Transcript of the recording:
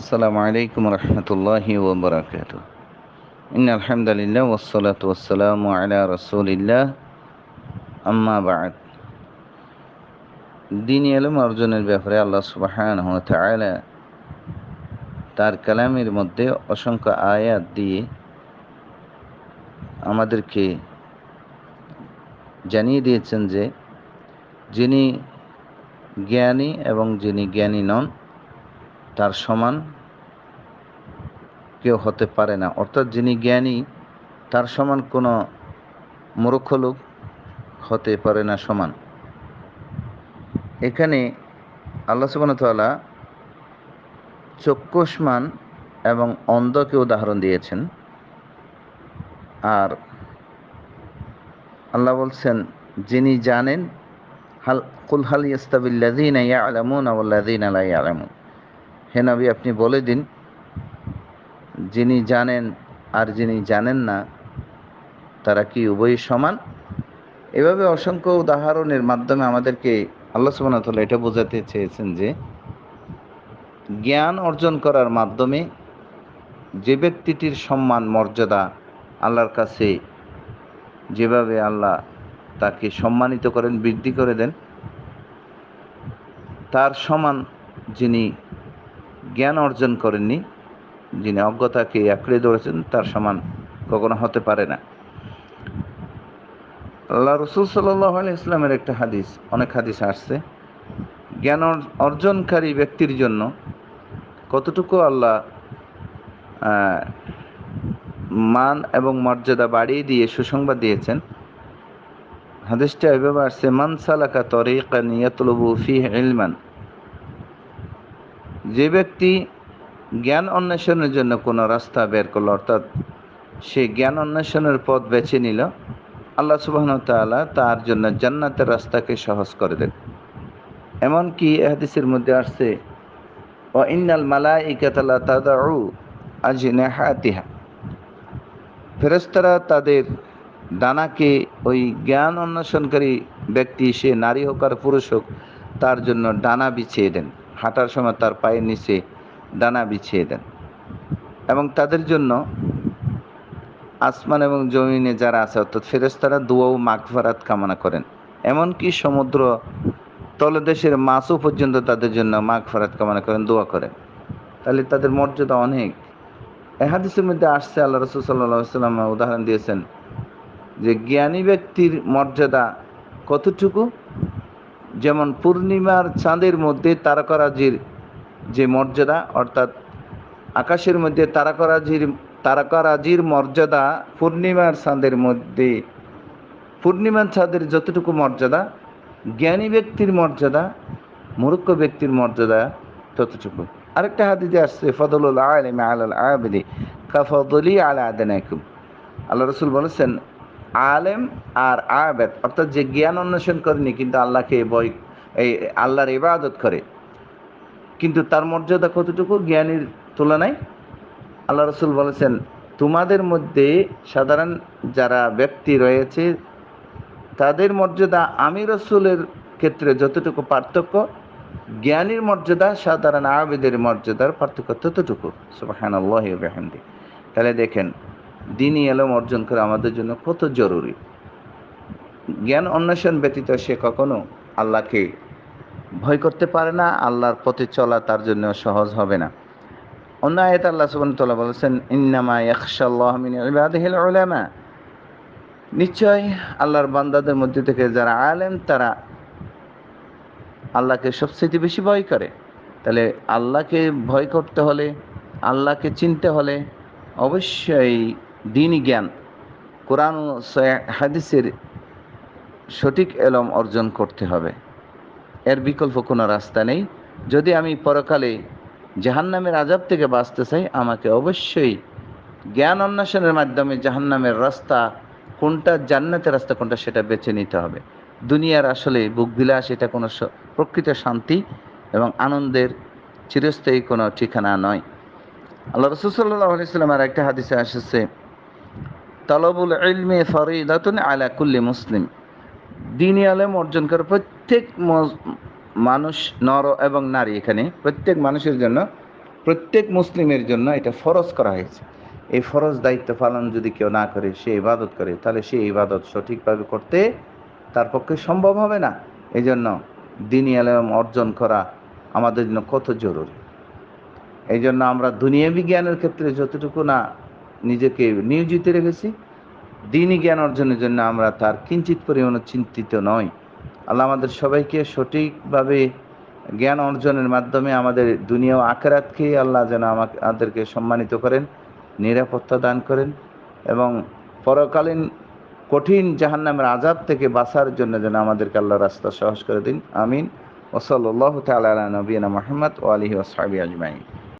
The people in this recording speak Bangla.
السلام عليكم ورحمة الله وبركاته إن الحمد لله والصلاة والسلام على رسول الله أما بعد দিন এলম অর্জনের ব্যাপারে আল্লাহ সুবাহান তাআলা তার কালামের মধ্যে অসংখ্য আয়াত দিয়ে আমাদেরকে জানিয়ে দিয়েছেন যে যিনি জ্ঞানী এবং যিনি জ্ঞানী নন তার সমান কেউ হতে পারে না। অর্থাৎ যিনি জ্ঞানী, তার সমান কোনো মূর্খ লোক হতে পারে না সমান। এখানে আল্লাহ সুবাহতালা চক্ষুষ্মান এবং অন্ধকে উদাহরণ দিয়েছেন। আর আল্লাহ বলছেন, যিনি জানেন, হাল কুল হাল ইস্তাবিল্লাদিন ইয়ালামুন আউল্লাদিন আলা ইয়ালামুন। হে নবী, আপনি বলে দিন, যিনি জানেন আর যিনি জানেন না, তারা কি উভয়ই সমান? এভাবে অসংখ্য উদাহরণের মাধ্যমে আমাদেরকে আল্লাহ সুবাহতাল্লাহ এটা বোঝাতে চেয়েছেন যে, জ্ঞান অর্জন করার মাধ্যমে যে ব্যক্তিটির সম্মান, মর্যাদা আল্লাহর কাছে যেভাবে আল্লাহ তাকে সম্মানিত করেন, বৃদ্ধি করে দেন, তার সমান যিনি জ্ঞান অর্জন করেননি, যিনি অজ্ঞতাকে আঁকড়ে ধরেছেন, তার সমান কখনো হতে পারে না। আল্লাহ রসুল সাল্লাহ ইসলামের একটা হাদিস, অনেক হাদিস আসছে। জ্ঞান অর্জনকারী ব্যক্তির জন্য কতটুকু আল্লাহ মান এবং মর্যাদা বাড়িয়ে দিয়ে সুসংবাদ দিয়েছেন, হাদিসটা এভাবে আসছে, মান সালাকা তরিকান ইয়াতলবু ফি ইলমান। যে ব্যক্তি জ্ঞান অন্বেষণের জন্য কোনো রাস্তা বের করল, অর্থাৎ সে জ্ঞান অন্বেষণের পথ বেছে নিল, আল্লাহ সুবাহন তালা তার জন্য জান্নাতের রাস্তাকে সহজ করে দেন। এমনকি হাদিসের মধ্যে আসছে ও ইন্নাল মালা ইকাতালা তাদাউ আজনেহাতিহা। ফেরেস্তারা তাদের ডানাকে ওই জ্ঞান অন্বেষণকারী ব্যক্তি, সে নারী হোক আর পুরুষ হোক, তার জন্য ডানা বিছিয়ে দেন। হাঁটার সময় তার পায়ের নিচে ডানা বিছিয়ে দেন। এবং তাদের জন্য আসমান এবং জমিনে যারা আছে, অর্থাৎ ফেরেস্তারা দোয়া ও মাগফারাত কামনা করেন। এমনকি সমুদ্র তলদেশের মাছও পর্যন্ত তাদের জন্য মাগফারাত কামনা করেন, দোয়া করেন। তাহলে তাদের মর্যাদা অনেক। এহাদিসের মধ্যে আসছে, আল্লাহ রসুল সাল্লাহ সাল্লাম উদাহরণ দিয়েছেন যে, জ্ঞানী ব্যক্তির মর্যাদা কতটুকু? যেমন পূর্ণিমার চাঁদের মধ্যে তারকরাজির যে মর্যাদা, অর্থাৎ আকাশের মধ্যে তারকরাজির, তারকারাজির মর্যাদা পূর্ণিমার চাঁদের মধ্যে, পূর্ণিমার চাঁদের যতটুকু মর্যাদা, জ্ঞানী ব্যক্তির মর্যাদা, মূর্খ ব্যক্তির মর্যাদা ততটুকু। আরেকটা হাদিতে আসছে, ফদলুল আলম আল আবেদি কাফদলি আলা আদানাকুম আল্লাহ রসুল বলেছেন আলেম আর আবেদ, অর্থাৎ যে জ্ঞান অন্বেষণ করেনি, কিন্তু আল্লাহকে বই, এই আল্লাহর ইবাদত করে। কিন্তু তার মর্যাদা কতটুকু? জ্ঞানীর তুলনায় আল্লাহ রসুল বলেছেন, তোমাদের মধ্যে সাধারণ যারা ব্যক্তি রয়েছে, তাদের মর্যাদা আমি রসুলের ক্ষেত্রে যতটুকু পার্থক্য, জ্ঞানীর মর্যাদা, সাধারণ আবেদের মর্যাদার পার্থক্য ততটুকু। সুবাহান তাহলে দেখেন দিনই এলম অর্জন করা আমাদের জন্য কত জরুরি। জ্ঞান অন্বেষণ ব্যতীত সে কখনো আল্লাহকে ভয় করতে পারে না, আল্লাহর পথে চলা তার জন্য সহজ হবে না। অন্য আয়ত আল্লাহ সুবনতলা বলেছেন, ইন্নামা মিন উলামা নিশ্চয় আল্লাহর বান্দাদের মধ্যে থেকে যারা আলেম, তারা আল্লাহকে সবচেয়ে বেশি ভয় করে। তাহলে আল্লাহকে ভয় করতে হলে, আল্লাহকে চিনতে হলে অবশ্যই দিনই জ্ঞান। কোরআন ও হাদিসের সঠিক এলম অর্জন করতে হবে। এর বিকল্প কোনো রাস্তা নেই। যদি আমি পরকালে জাহান্নামের আজাব থেকে বাঁচতে চাই, আমাকে অবশ্যই জ্ঞান অন্বেষণের মাধ্যমে জাহান্নামের রাস্তা কোনটা, জান্নাতের রাস্তা কোনটা সেটা বেছে নিতে হবে। দুনিয়ার আসলে বুক বিলাস এটা কোনো প্রকৃত শান্তি এবং আনন্দের চিরস্থায়ী কোনো ঠিকানা নয়। আল্লাহ রসুল্লাহ আলাইসাল্লামের একটা হাদিসে এসেছে তলবুল ইলমে ফরিদাতুন আলা কুল্লি মুসলিম। দিনী আলেম অর্জন করে প্রত্যেক মানুষ, নর এবং নারী এখানে, প্রত্যেক মানুষের জন্য, প্রত্যেক মুসলিমের জন্য এটা ফরজ করা হয়েছে। এই ফরজ দায়িত্ব পালন যদি কেউ না করে, সে ইবাদত করে, তাহলে সে ইবাদত সঠিকভাবে করতে তার পক্ষে সম্ভব হবে না। এই জন্য দিনী আলম অর্জন করা আমাদের জন্য কত জরুরি। এই জন্য আমরা দুনিয়া বিজ্ঞানের ক্ষেত্রে যতটুকু না নিজেকে নিয়োজিত রেখেছি। দিনই জ্ঞান অর্জনের জন্য আমরা তার কিঞ্চিত পরিমাণে চিন্তিত নয় আল্লাহ আমাদের সবাইকে সঠিকভাবে জ্ঞান অর্জনের মাধ্যমে আমাদের দুনিয়া ও আখেরাতকে আল্লাহ যেন আমাকে, আমাদেরকে সম্মানিত করেন, নিরাপত্তা দান করেন এবং পরকালীন কঠিন জাহান্নামের আজাব থেকে বাঁচার জন্য যেন আমাদেরকে আল্লাহ রাস্তা সহজ করে দিন। আমিন। ওসল্লাহ তালা নবীনা মোহাম্মদ ও আলহি ওসাবি আজমাইন।